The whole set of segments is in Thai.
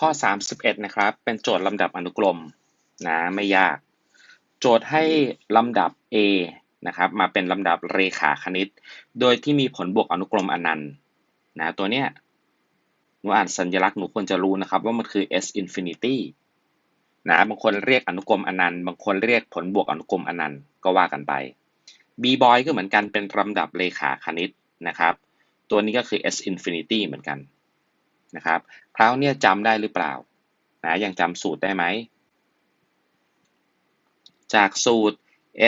ข้อ 31 นะครับ เป็นโจทย์ลำดับอนุกรมนะไม่ยาก โจทย์ให้ลำดับ A นะครับมาเป็นลำดับเรขาคณิต โดยที่มีผลบวกอนุกรมอนันต์นะตัวเนี้ยหนูอ่านสัญลักษณ์หนูควรจะรู้นะครับว่ามันคือ s infinity นะบางคนเรียกอนุกรมอนันต์บางคนเรียกผลบวกอนุกรมอนันต์ก็ว่ากันไป b boy ก็เหมือนกันเป็นลำดับเรขาคณิตนะครับ ตัวนี้ก็คือ s infinity เหมือนกัน นะครับคราวนี้จำได้หรือเปล่านะยังจำสูตรได้ไหม จากสูตร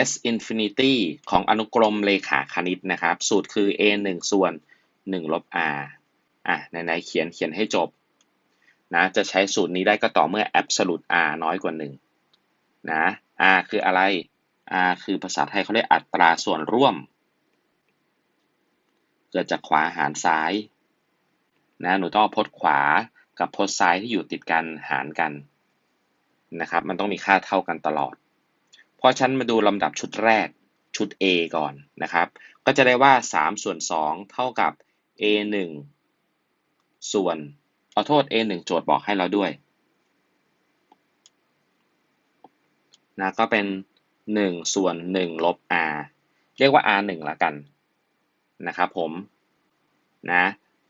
s infinity ของอนุกรมเลขาคณิตนะครับ สูตรคือ a 1ส่วน1ลบ r อะไหนๆเขียนเขียนให้จบนะจะใช้สูตรนี้ได้ก็ต่อเมื่อ absolute r น้อยกว่า 1 นะ r คืออะไร r คือภาษาไทยเขาเรียกอัตราส่วนร่วม เกิดจากขวาหารซ้าย นะหนูต้องพจน์ขวากับพจน์ซ้ายที่อยู่ติดกันหารกันนะครับ มันต้องมีค่าเท่ากันตลอด เพราะฉันมาดูลำดับชุดแรกชุด A ก่อนนะครับ ก็จะได้ว่า 3 ส่วน 2 เท่ากับ A 1ส่วนขอโทษ A 1โจทย์บอกให้เราด้วยนะก็เป็น 1 ส่วน 1 ลบ r เรียกว่า r 1ละกันนะครับผมนะ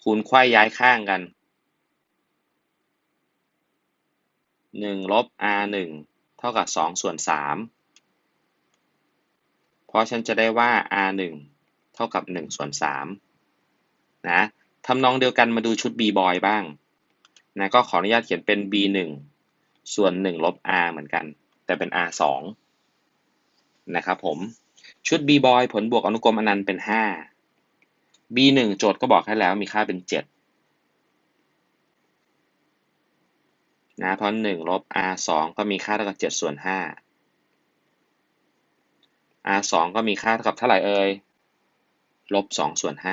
คูณไขว้ย้ายข้างกัน1ลบ r 1เท่ากับ2ส่วน3เพราะฉันจะได้ว่า r 1เท่ากับ1ส่วน3นะทำนองเดียวกันมาดูชุด b boy บ้างนะก็ขออนุญาตเขียนเป็น b 1ส่วน1ลบ r เหมือนกัน แต่เป็น r 2นะครับผม ชุด b boy ผลบวกอนุกรมอนันต์เป็น5 b b1 โจทย์ก็บอกให้แล้วมีค่าเป็น 7 นะ เพราะ1ลบ r 2 ก็มีค่าเท่ากับ7ส่วน5 r 2 ก็มีค่าเท่ากับเท่าไหร่เอ่ยลบ2ส่วน5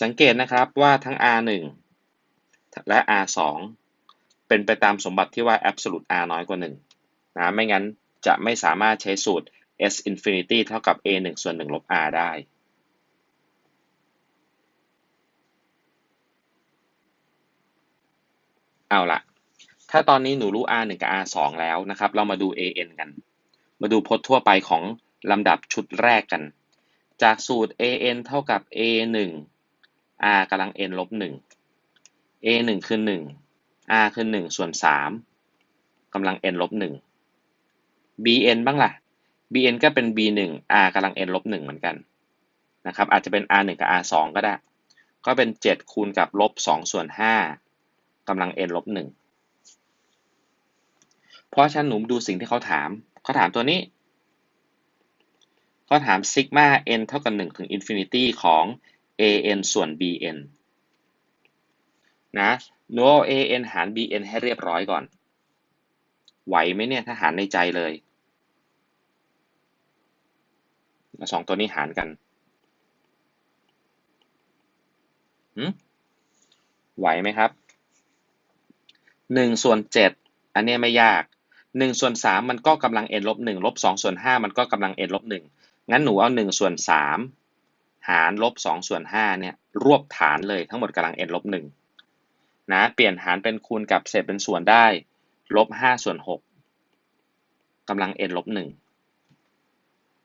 สังเกตนะครับว่าทั้ง r 1 และ r 2 เป็นไปตามสมบัติที่ว่า absolute r น้อยกว่า 1 นะ ไม่งั้นจะไม่สามารถใช้สูตร s infinity เท่ากับ a 1ส่วน1ลบ r ได้ เอาละถ้าตอนนี้หนูรู้ r 1กับ r 2แล้วนะครับ เรามาดู an กัน มาดูพจน์ทั่วไปของลำดับชุดแรกกัน จากสูตร an เท่ากับ a 1 r กำลัง n ลบ1 a 1คือ 1 r คือ 1 ส่วน 3กำลัง n ลบ1 bn บ้างล่ะ bn ก็เป็น b 1 r กำลัง n ลบ1เหมือนกันนะครับ อาจจะเป็น r 1กับ r 2ก็ได้ ก็เป็น 7 คูณกับลบ2ส่วน5 กำลัง n ลบหนึ่งเพราะฉะนั้นหนูดูสิ่งที่เขาถาม เขาถามตัวนี้ เขาถามซิกมา n เท่ากับ1ถึงอินฟินิตี้ของ an ส่วน bn นะหนูเอา an หาร bn ให้เรียบร้อยก่อน ไหวไหมเนี่ยถ้าหารในใจเลยสองตัวนี้หารกันไหวไหมครับ หนึ่งส่วนเจ็ดอันนี้ไม่ยากหนึ่งส่วนสามมันก็กำลัง n ลบหนึ่งลบสองส่วนห้ามันก็กำลัง n ลบหนึ่งงั้นหนูเอาหนึ่งส่วนสามหารลบสองส่วนห้าเนี่ยรวบฐานเลยทั้งหมดกำลัง n ลบหนึ่งนะเปลี่ยนหารเป็นคูณกับเศษเป็นส่วนได้ลบห้าส่วนหกกำลัง n ลบหนึ่ง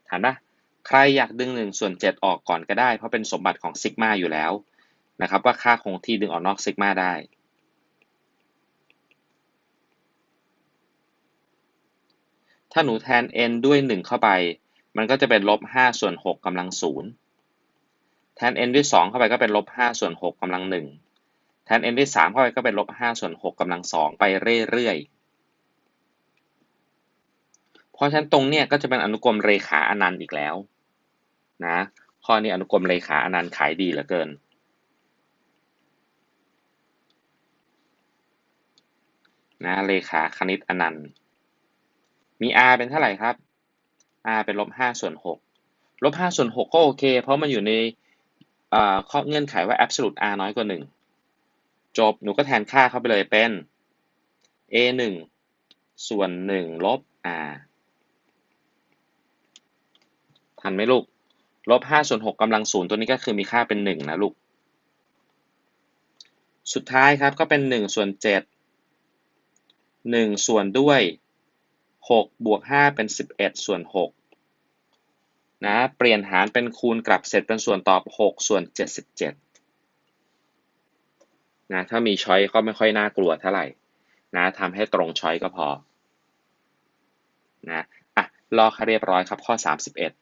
ฐานปะใครอยากดึงหนึ่งส่วนเจ็ดออกก่อนก็ได้ เพราะเป็นสมบัติของซิกมาอยู่แล้วนะครับว่าค่าคงที่ดึงออกนอกซิกมาได้ ถ้าหนูแทน n ด้วย 1 เข้าไป มันก็จะเป็นลบ5ส่วน6กำลัง0แทน n ด้วย 2 เข้าไปก็เป็นลบ5ส่วน6กำลัง1แทน n ด้วย 3 เข้าไปก็เป็นลบ5ส่วน6กำลัง2ไปเรื่อยๆ เพราะฉะนั้นตรงเนี้ยก็จะเป็นอนุกรมเรขาอนันต์อีกแล้วนะข้อนี้อนุกรมเรขาอนันต์ขายดีเหลือเกินนะเรขาคณิตอนันต์ มี r เป็นเท่าไหร่ครับ r เป็นลบ5ส่วน6ลบ5ส่วน6ก็โอเค เพราะมันอยู่ในข้อเงื่อนไขว่า absolute r น้อยกว่า 1 จบ หนูก็แทนค่าเข้าไปเลยเป็น a 1ส่วน1ลบ r ทันไหมลูก ลบ5ส่วน6กำลังศูนย์ตัวนี้ก็คือมีค่าเป็น 1 นะลูก สุดท้ายครับก็เป็น 1 ส่วน 7 1 ส่วนด้วย 6บวก5เป็น 11 ส่วน6นะเปลี่ยนหารเป็นคูณกลับเสร็จเป็นส่วนตอบ 6 ส่วน 77นะถ้ามีช้อยก็ไม่ค่อยน่ากลัวเท่าไหร่นะทำให้ตรงช้อยก็พอนะอะลอกให้เรียบร้อยครับข้อ 31